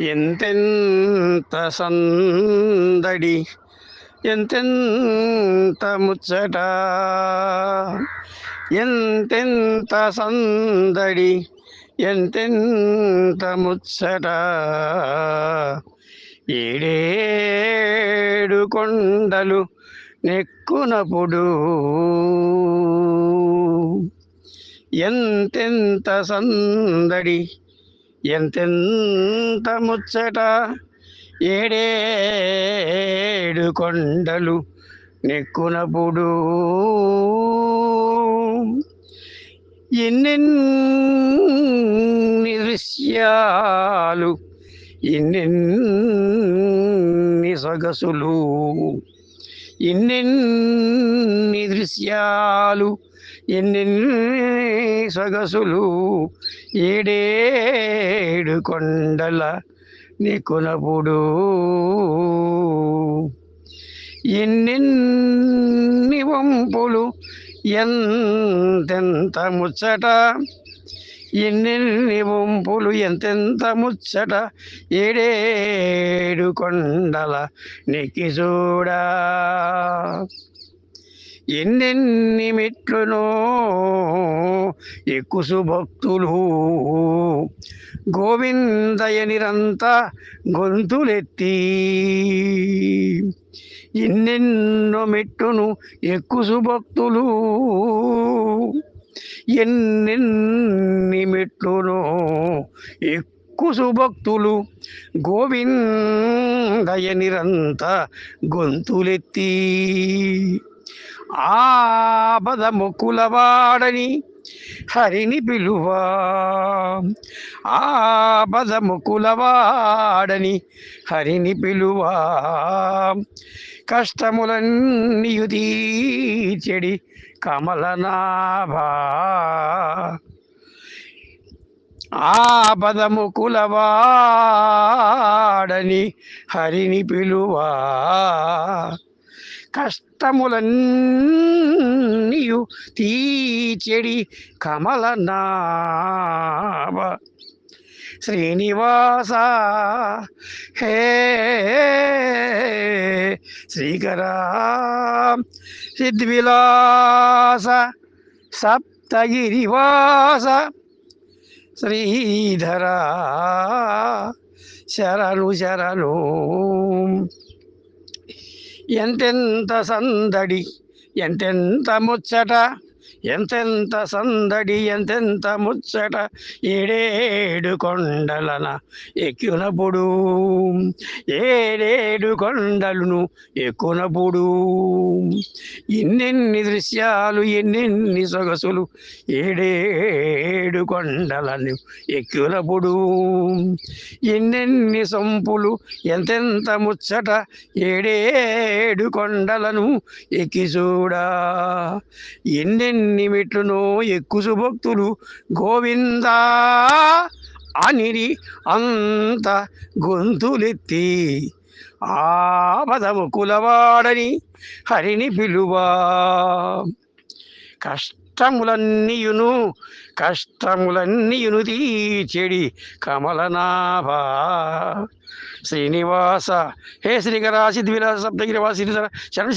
ఎంతెంత సందడి ఎంతెంత ముచ్చట ఎంతెంత సందడి ఎంతెంత ముచ్చట. ఏడేడు కొండలు నెక్కునప్పుడు ఎంతెంత సందడి ఎంతెంత ముచ్చట ఏడేడు కొండలు నెక్కునప్పుడు. ఎన్నెన్ని దృశ్యాలు ఎన్నెన్ని సొగసులు ఎన్నెన్ని దృశ్యాలు ఎన్నెన్ని సొగసులు ఏడేడు కొండల నికునపుడు. ఎన్నెన్ని వంపులు ఎంతెంత ముచ్చట. ఎన్నెన్ని వంపులు ఎంతెంత ముచ్చట. ఏడేడు కొండల నెక్కి చూడా ఎన్నెన్ని మెట్లునో ఎక్కుసు భక్తులు గోవిందయనిరంత గొంతులెత్తి ఎన్నెన్నో మెట్టును ఎక్కుసు భక్తులు ఎన్నెన్ని మెట్లునో ఎక్కుసు భక్తులు గోవిందయనిరంత గొంతులెత్తి ఆపద ముకులవాడని హరిని పిలువా. ఆపద ముకులవాడని హరిని పిలువా. కష్టములన్నీయు తీర్చెడి కమలనాభా. ఆపదము కులవాడని హరిని పిలువా. కష్టములన్నీయు తీచెడి కమలనాభ. శ్రీనివాస హే శ్రీకరా సిద్విలాస సప్తగిరివాస శ్రీధరా శరణు శరణు. ఎంతెంత సందడి ఎంతెంత ముచ్చట. ఎంతెంత సందడి ఎంతెంత ముచ్చట ఏడేడు కొండలన ఎక్కినప్పుడు. ఏడేడు కొండలను ఎక్కునప్పుడు. ఎన్నెన్ని దృశ్యాలు ఎన్నెన్ని సొగసులు ఏడేడు కొండలను ఎక్కినప్పుడు. ఎన్నెన్ని సొంపులు ఎంతెంత ముచ్చట ఏడేడు కొండలను ఎక్కి చూడా. ఎన్నెన్ని మెట్లునో ఎక్కుసు భక్తులు గోవిందా అనిరి అంత గొంతులెత్తి ఆపదము కులవాడని హరిని పిలువా. కష్టములన్నీయును కష్టములన్నీయును తీచెడి కమలనాభ. శ్రీనివాస హే శ్రీకరా సిద్ధివిలాస సప్తగిరి వాసి శరణ